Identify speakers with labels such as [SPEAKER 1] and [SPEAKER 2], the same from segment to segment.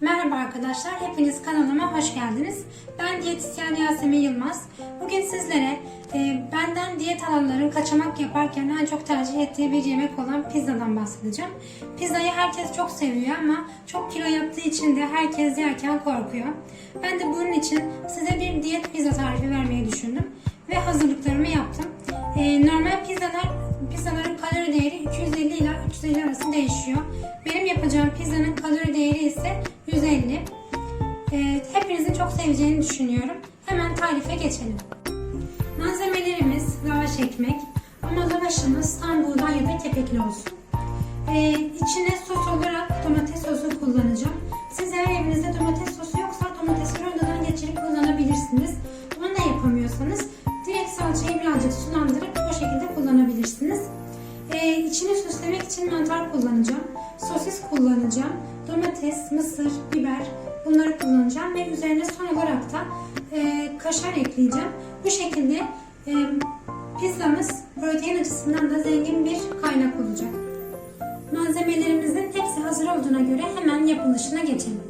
[SPEAKER 1] Merhaba arkadaşlar, hepiniz kanalıma hoş geldiniz. Ben diyetisyen Yasemin Yılmaz. Bugün sizlere e, benden diyet alanların kaçamak yaparken en çok tercih ettiği bir yemek olan pizzadan bahsedeceğim. Pizzayı herkes çok seviyor ama çok kilo yaptığı için de herkes yerken korkuyor. Ben de bunun için size bir diyet pizza tarifi vermeyi düşündüm ve hazırlıklarımı yaptım. E, normal pizzalar pizzaların kalori değeri 250 ile 350 arası değişiyor. Benim yapacağım pizzanın kalori değeri ise 150. Ee, hepinizin çok seveceğini düşünüyorum. Hemen tarife geçelim. Malzemelerimiz lavaş ekmek ama lavaşımız tam buğday ya da kepekli olsun. Ee, içine sos olarak domates sosu kullanacağım. Siz eğer evinizde domates sosu yoksa domatesi rondodan geçirip kullanabilirsiniz. Onu da yapamıyorsanız direkt salçayı birazcık sulandırıp o şekilde kullanabilirsiniz. Ee, içini süslemek için mantar kullanacağım. Sosis kullanacağım. Domates, mısır, biber bunları kullanacağım ve üzerine son olarak da e, kaşar ekleyeceğim. Bu şekilde e, pizzamız protein açısından da zengin bir kaynak olacak. Malzemelerimizin hepsi hazır olduğuna göre hemen yapılışına geçelim.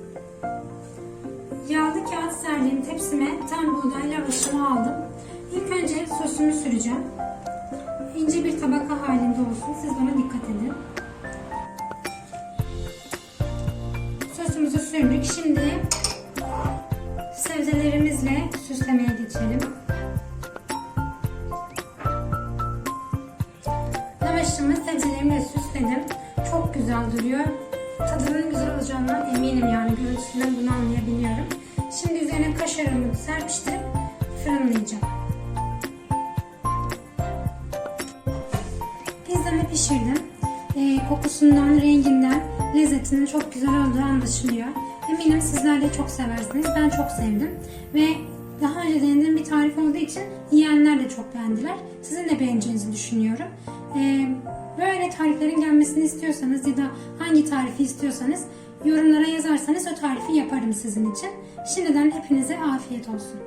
[SPEAKER 1] Yağlı kağıt serdiğim tepsime tam buğday lavaşımı aldım. İlk önce sosumu süreceğim. İnce bir tabaka halinde olsun. Siz bana dikkat edin. Sürdük. Şimdi sebzelerimizle süslemeye geçelim. Lavaşımı sebzelerimle süsledim. Çok güzel duruyor. Tadının güzel olacağından eminim yani görüntüsünden bunu anlayabiliyorum. Şimdi üzerine kaşarımı serpiştirip fırınlayacağım. Pizzamı pişirdim. Ee, kokusundan, renginden, lezzetinin çok güzel olduğu anlaşılıyor. Eminim sizler de çok seversiniz. Ben çok sevdim. Ve daha önce denediğim bir tarif olduğu için yiyenler de çok beğendiler. Sizin de beğeneceğinizi düşünüyorum. Ee, böyle tariflerin gelmesini istiyorsanız ya da hangi tarifi istiyorsanız yorumlara yazarsanız o tarifi yaparım sizin için. Şimdiden hepinize afiyet olsun.